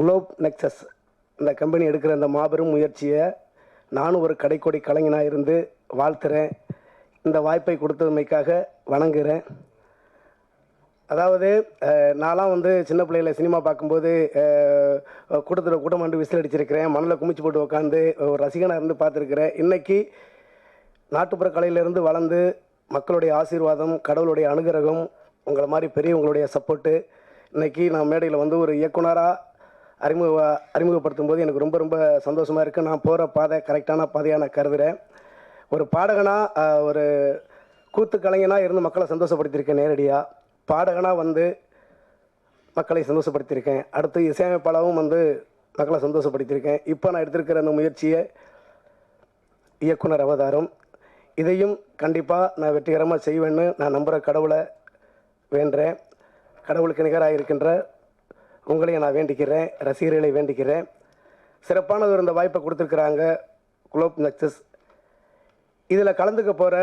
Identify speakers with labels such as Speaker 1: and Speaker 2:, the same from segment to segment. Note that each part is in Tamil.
Speaker 1: குளோப் நெக்ஸஸ் இந்த கம்பெனி எடுக்கிற இந்த மாபெரும் முயற்சியை நானும் ஒரு கடைக்கோடி கலைஞனாக இருந்து வாழ்த்துறேன். இந்த வாய்ப்பை கொடுத்ததுமைக்காக வணங்குகிறேன் அதாவது நான்லாம் வந்து சின்ன பிள்ளையில சினிமா பார்க்கும்போது கூட்டத்தில் கூட்டம் வந்து விசில் அடிச்சிருக்கிறேன். மண்ணில் குமிச்சு போட்டு உட்காந்து ஒரு ரசிகனாக இருந்து பார்த்துருக்கிறேன். இன்னைக்கு நாட்டுப்புற கலையிலிருந்து வளர்ந்து மக்களுடைய ஆசீர்வாதம் கடவுளுடைய அனுகிரகம் உங்களை மாதிரி பெரியவங்களுடைய சப்போர்ட்டு இன்றைக்கி நான் மேடையில் வந்து ஒரு இயக்குனராக அறிமுக அறிமுகப்படுத்தும் போது எனக்கு ரொம்ப ரொம்ப சந்தோஷமாக இருக்குது நான் போகிற பாதை கரெக்டான பாதையாக நான் கருதுகிறேன் ஒரு பாடகனாக ஒரு கூத்து கலைஞனாக இருந்து மக்களை சந்தோஷப்படுத்தியிருக்கேன் நேரடியாக பாடகனாக வந்து மக்களை சந்தோஷப்படுத்தியிருக்கேன். அடுத்து இசையமைப்பாளரும் வந்து மக்களை சந்தோஷப்படுத்தியிருக்கேன். இப்போ நான் எடுத்திருக்கிற அந்த முயற்சியை இயக்குனர் அவதாரம். இதையும் கண்டிப்பாக நான் வெற்றிகரமாக செய்வேன்னு நான் நம்புகிற கடவுளை வேண்டேன் கடவுளுக்கு நிகராக இருக்கின்ற உங்களையும் நான் வேண்டிக்கிறேன் ரசிகர்களை வேண்டிக்கிறேன். சிறப்பானது இந்த வாய்ப்பை கொடுத்துருக்குறாங்க குளோப் நக்சஸ் இதில் கலந்துக்க போகிற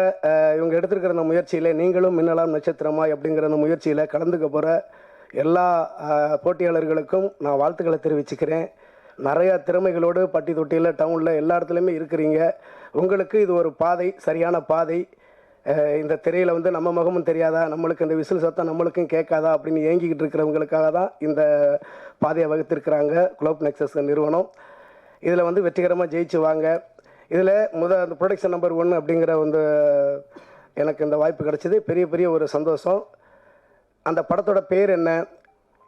Speaker 1: இவங்க எடுத்துருக்கிற அந்த முயற்சியில் நீங்களும் மின்னலாம் நட்சத்திரமா அப்படிங்கிற அந்த முயற்சியில் கலந்துக்க போகிற எல்லா போட்டியாளர்களுக்கும் நான் வாழ்த்துக்களை தெரிவிச்சுக்கிறேன். நிறையா திறமைகளோடு பட்டி தொட்டியில் டவுனில் எல்லா இடத்துலையுமே இருக்கிறீங்க. உங்களுக்கு இது ஒரு பாதை சரியான பாதை. இந்த திரையில் வந்து நம்ம முகமும் தெரியாதா? நம்மளுக்கு இந்த விசில் சத்தம் நம்மளுக்கும் கேட்காதா? அப்படின்னு ஏங்கிக்கிட்டு இருக்கிறவங்களுக்காக தான் இந்த பாதையை வகுத்திருக்கிறாங்க குளோப் நெக்ஸஸ் நிறுவனம். இதில் வந்து வெற்றிகரமாக ஜெயிச்சு வாங்க. இதில் முத அந்த ப்ரொடக்ஷன் நம்பர் ஒன்று அப்படிங்கிற வந்து எனக்கு இந்த வாய்ப்பு கிடைச்சது. பெரிய பெரிய ஒரு சந்தோஷம். அந்த படத்தோட பேர் என்ன?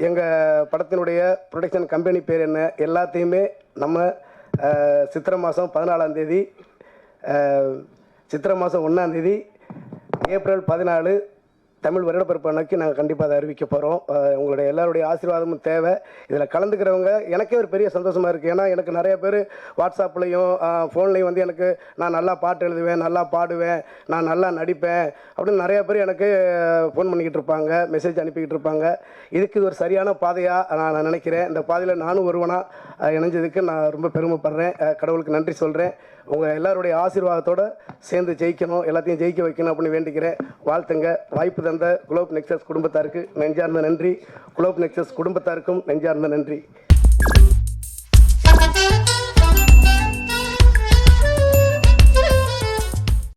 Speaker 1: எங்கள் படத்தினுடைய ப்ரொடக்ஷன் கம்பெனி பேர் என்ன? எல்லாத்தையுமே நம்ம சித்திரை மாதம் பதினாலாம் தேதி சித்திரை மாதம் ஒன்றாந்தேதி ஏப்ரல் பதினாலு தமிழ் வருடப்பிறப்பு அன்னைக்கு நாங்கள் கண்டிப்பாக அதை அறிவிக்க போகிறோம் உங்களுடைய எல்லாருடைய ஆசீர்வாதமும் தேவை. இதில் கலந்துக்கிறவங்க எனக்கே ஒரு பெரிய சந்தோஷமாக இருக்குது ஏன்னா எனக்கு நிறைய பேர் வாட்ஸ்அப்லேயும் ஃபோன்லேயும் வந்து எனக்கு நான் நல்லா பாட்டு எழுதுவேன் நல்லா பாடுவேன் நான் நல்லா நடிப்பேன் அப்படின்னு நிறைய பேர் எனக்கு ஃபோன் பண்ணிக்கிட்டு இருப்பாங்க மெசேஜ் அனுப்பிக்கிட்டு இருப்பாங்க. இதுக்கு இது ஒரு சரியான பாதையாக நான் நான் நினைக்கிறேன். இந்த பாதையில் நானும் ஒருவனாக இணைஞ்சதுக்கு நான் ரொம்ப பெருமைப்படுறேன். கடவுளுக்கு நன்றி சொல்கிறேன் உங்கள் எல்லாருடைய ஆசீர்வாதத்தோடு சேர்ந்து ஜெயிக்கணும் எல்லாத்தையும் ஜெயிக்க வைக்கணும் அப்படின்னு வேண்டிக்கிறேன். வாழ்த்துங்க. வாய்ப்பு தந்த குளோப் நெக்ஸஸ் குடும்பத்தாருக்கு நெஞ்சார்ந்த நன்றி. குளோப் நெக்ஸஸ் குடும்பத்தாருக்கும் நெஞ்சார்ந்த நன்றி.